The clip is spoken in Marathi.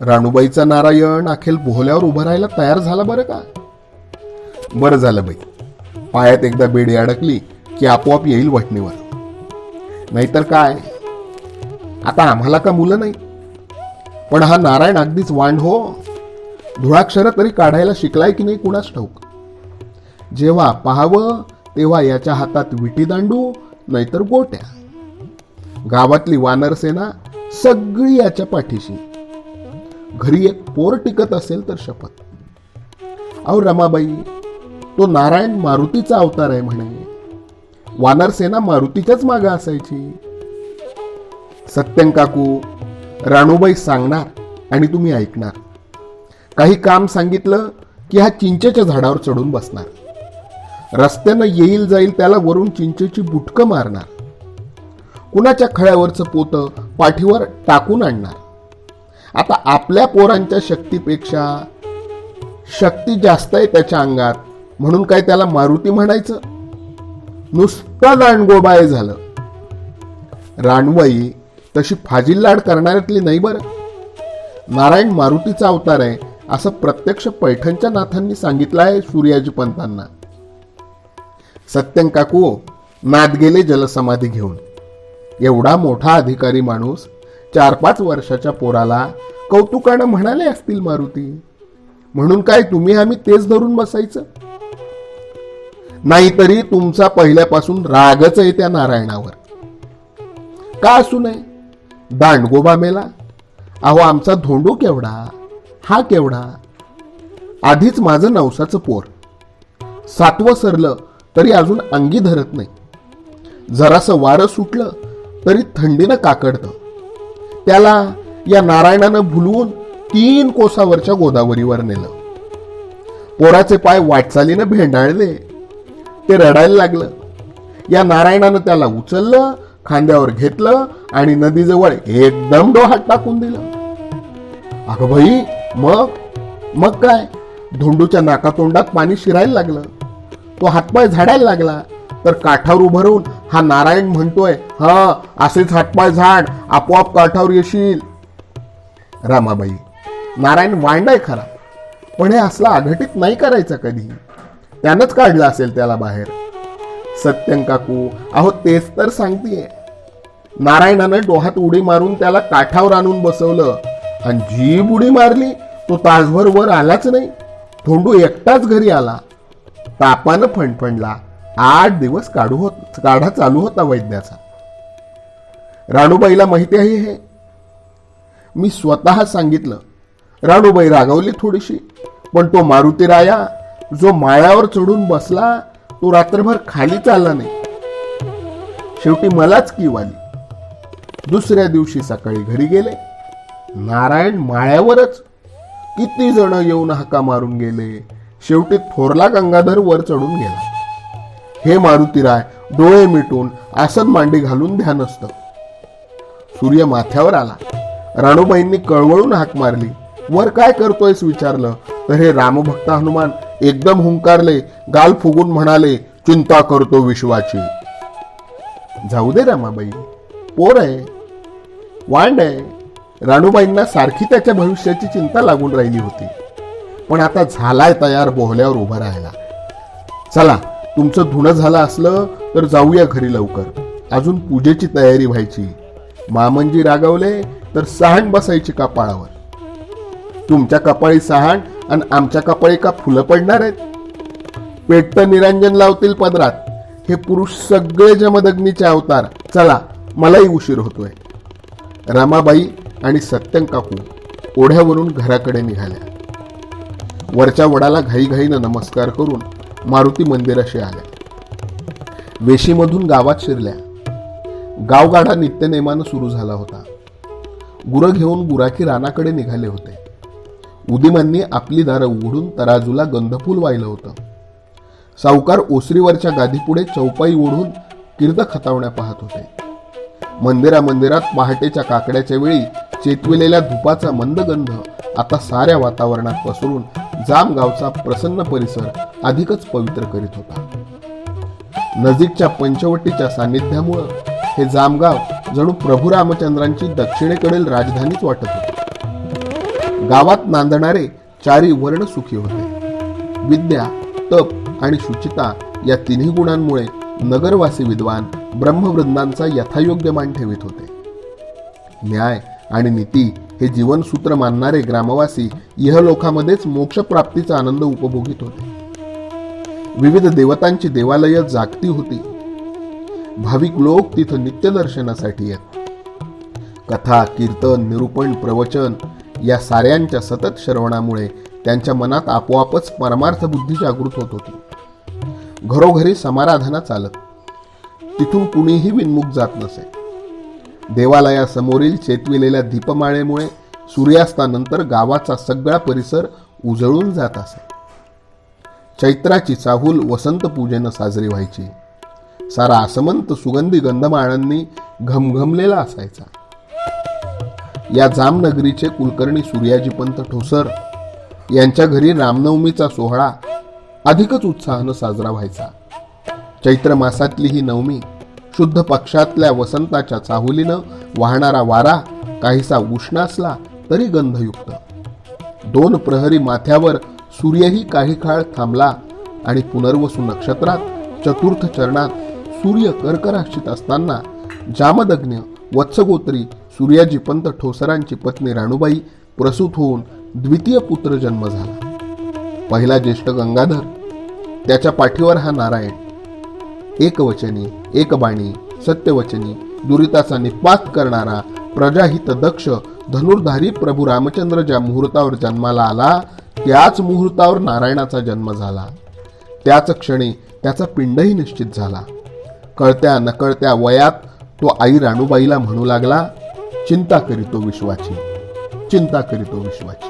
राणूबाईचा नारायण अखेल बोहल्यावर उभं राहायला तयार झाला बरं का? बरं झालं बाई. पायात एकदा बेडी अडकली की आपोआप येईल वटणीवर. नाहीतर काय? आता आम्हाला का मुलं नाही? पण हा नारायण अगदीच वांड हो. धुळाक्षर तरी काढायला शिकलाय की नाही कुणास ठाऊक? जेव्हा पाहावं तेव्हा याच्या हातात विटी दांडू नाहीतर गोट्या. गावातली वानरसेना सगळी याच्या पाठीशी. घरी एक पोर टिकत असेल तर शपथ. अहो रमाबाई तो नारायण मारुतीचा अवतार आहे म्हणे. वानरसेना मारुतीच्याच मागे असायची. सत्यं काकू राणूबाई सांगणार आणि तुम्ही ऐकणार. काही काम सांगितलं की हा चिंचेच्या झाडावर चढून बसणार. रस्त्यानं येईल जाईल त्याला वरून चिंचेची बुटकं मारणार. कुणाच्या खळ्यावरचं पोतं पाठीवर टाकून आणणार. आता आपल्या पोरांच्या शक्तीपेक्षा शक्ती जास्त आहे त्याच्या अंगात. म्हणून काय त्याला मारुती म्हणायचं? नुसतं रानगोबाय झालं. रानवाई तशी फाजील करणाऱ्यातली नाही बरं. नारायण मारुतीचा अवतार आहे असं प्रत्यक्ष पैठणच्या नाथांनी सांगितलं आहे सूर्याजी पंतांना. सत्यं काकू नाद गेले जलसमाधी घेऊन. एवढा मोठा अधिकारी माणूस चार पाच वर्षाच्या पोराला कौतुकानं म्हणाले असतील मारुती. म्हणून काय तुम्ही आम्ही तेच धरून बसायचं? नाहीतरी तुमचा पहिल्यापासून रागच आहे त्या नारायणावर. का असू नये? दांडगोबा मेला अहो आमचा धोंडू केवढा हा केवढा? आधीच माझं नवसाचं पोर. सातवं सरलं तरी अजून अंगी धरत नाही. जरासं वारं सुटलं तरी थंडीनं काकडतं. त्याला या नारायणानं भुलवून तीन कोसावरच्या गोदावरीवर नेलं. पोराचे पाय वाटचालीनं भेंडाळले. ते रडायला लागलं. या नारायणानं त्याला उचललं खांद्यावर घेतलं आणि नदीजवळ एकदम डोहात टाकून दिलं. अगं भाई मग? मग काय? धोंडूच्या नाकातोंडात पाणी शिरायला लागलं. तो हातपाय झाडायला लागला. तर काठावर उभं राहून हा नारायण म्हणतोय हा असेच हातपाय झाड आपोआप काठावर येशील. रामाबाई नारायण वांडाय खरा पण हे असला अघटित नाही करायचं कधी त्यानंच काढलं असेल त्याला बाहेर. सत्यं काकू अहो तेच तर सांगतीये. नारायणानं डोहात उडी मारून त्याला काठावर आणून बसवलं आणि जी उडी मारली तो तासभर वर आलाच नाही. धोंडू एकटाच घरी आला. तापानं फणफणला. आठ दिवस काढू होत काढा चालू होता वैद्याचा. राणूबाईला माहिती आहे हे? मी स्वतः सांगितलं. राणूबाई रागावली थोडीशी पण तो मारुती राया जो माळ्यावर चढून बसला तो रात्रभर खाली चालला नाही. शेवटी मलाच कीव आली दुसऱ्या दिवशी सकाळी घरी गेले. नारायण माळ्यावरच. किती जण येऊन हाका मारून गेले. शेवटी थोरला गंगाधर वर चढून गेला. हे मारुतीराय डोळे मिटून आसन मांडी घालून ध्यानस्थ. सूर्य माथ्यावर आला. राणूबाईंनी कळवळून हाक मारली. वर काय करतोयस विचारलं. तर हे रामभक्त हनुमान एकदम हुंकारले गाल फुगून म्हणाले चिंता करतो विश्वाची. जाऊ दे रामाबाई. पोर आहे. वांड आहे. राणूबाईंना सारखी त्याच्या भविष्याची चिंता लागून राहिली होती. पण आता झालाय तयार बोहल्यावर उभा राहायला. चला तुमचं धुणं झालं असलं तर जाऊया घरी लवकर. अजून पूजेची तयारी व्हायची. मामंजी रागवले तर सहाण बसायची कपाळावर. तुमच्या कपाळी सहाण आणि आमच्या कपाळी का फुलं पडणार आहेत? पेटत निरंजन लावतील पदरात. हे पुरुष सगळे जमदग्नीचे अवतार. चला मलाही उशीर होतोय. रमाबाई आणि सत्यन काकू ओढ्यावरून घराकडे निघाल्या. वरच्या वडाला घाईघाईनं नमस्कार करून मारुती मंदिराशी आल्या. वेशीमधून गावात शिरल्या. गावगाडा नित्यनेमानं सुरू झाला होता. गुरं घेऊन गुराखी रानाकडे निघाले होते. उदिमांनी आपली दारं उघडून तराजूला गंधफूल वाहिलं होतं. सावकार ओसरीवरच्या गादीपुढे चौपाई ओढून कीर्द खतावण्या पाहत होते. मंदिरा मंदिरात पहाटेच्या काकड्याच्या वेळी चेतविलेल्या धुपाचा मंद गंध आता साऱ्या वातावरणात पसरून जामगावचा प्रसन्न परिसर अधिकच पवित्र करीत होता. नजीकच्या पंचवटीच्या सान्निध्यामुळं हे जामगाव जणू प्रभू रामचंद्रांची दक्षिणेकडील राजधानीच वाटत होते. गावात नांदणारे चारी वर्ण सुखी होते. विद्या तप आणि शुचिता या तिन्ही गुणांमुळे नगरवासी विद्वान ब्रह्मवृंदांचा यथायोग्य मान ठेवित होते. न्याय आणि नीती हे जीवनसूत्र मानणारे ग्रामवासी इहलोकामध्येच मोक्षप्राप्तीचा आनंद उपभोगीत होते. विविध देवतांची देवालय जागती होती. भाविक लोक तिथं नित्यदर्शनासाठी येत. कथा कीर्तन निरूपण प्रवचन या साऱ्यांच्या सतत श्रवणामुळे त्यांच्या मनात आपोआपच परमार्थ बुद्धी जागृत होत होती. घरोघरी समाराधना चालत. तिथून कुणीही विनमुख जात नसे. देवालयासमोरील चेतविलेल्या दीपमाळेमुळे सूर्यास्तानंतर गावाचा सगळा परिसर उजळून जात असे. चैत्राची चाहूल वसंत पूजेनं साजरी व्हायची. सारा आसमंत सुगंधी गंधमाळांनी घमघमलेला असायचा. या जामनगरीचे कुलकर्णी सूर्याजीपंत ठोसर यांच्या घरी रामनवमीचा सोहळा अधिकच उत्साहानं साजरा व्हायचा. चैत्र मासातली ही नवमी शुद्ध पक्षातल्या वसंताच्या चाहुलीनं वाहणारा वारा काहीसा उष्ण असला तरी गंधयुक्त. दोन प्रहरी माथ्यावर सूर्यही काही काळ थांबला आणि पुनर्वसू नक्षत्रात चतुर्थ चरणात सूर्य कर्कराशीत असताना जामदग्न वत्सगोत्री सूर्याजीपंत ठोसरांची पत्नी राणूबाई प्रसूत होऊन द्वितीय पुत्र जन्म झाला. पहिला ज्येष्ठ गंगाधर त्याच्या पाठीवर हा नारायण एकवचनी एकबाणी सत्यवचनी दुरिताचा निपात करणारा प्रजाहित दक्ष धनुर्धारी प्रभू रामचंद्र ज्या मुहूर्तावर जन्माला आला त्याच मुहूर्तावर नारायणाचा जन्म झाला. त्याच क्षणी त्याचा पिंडही निश्चित झाला. कळत्या नकळत्या वयात तो आई राणूबाईला म्हणू लागला चिंता करीतो विश्वाची चिंता करीतो विश्वाची.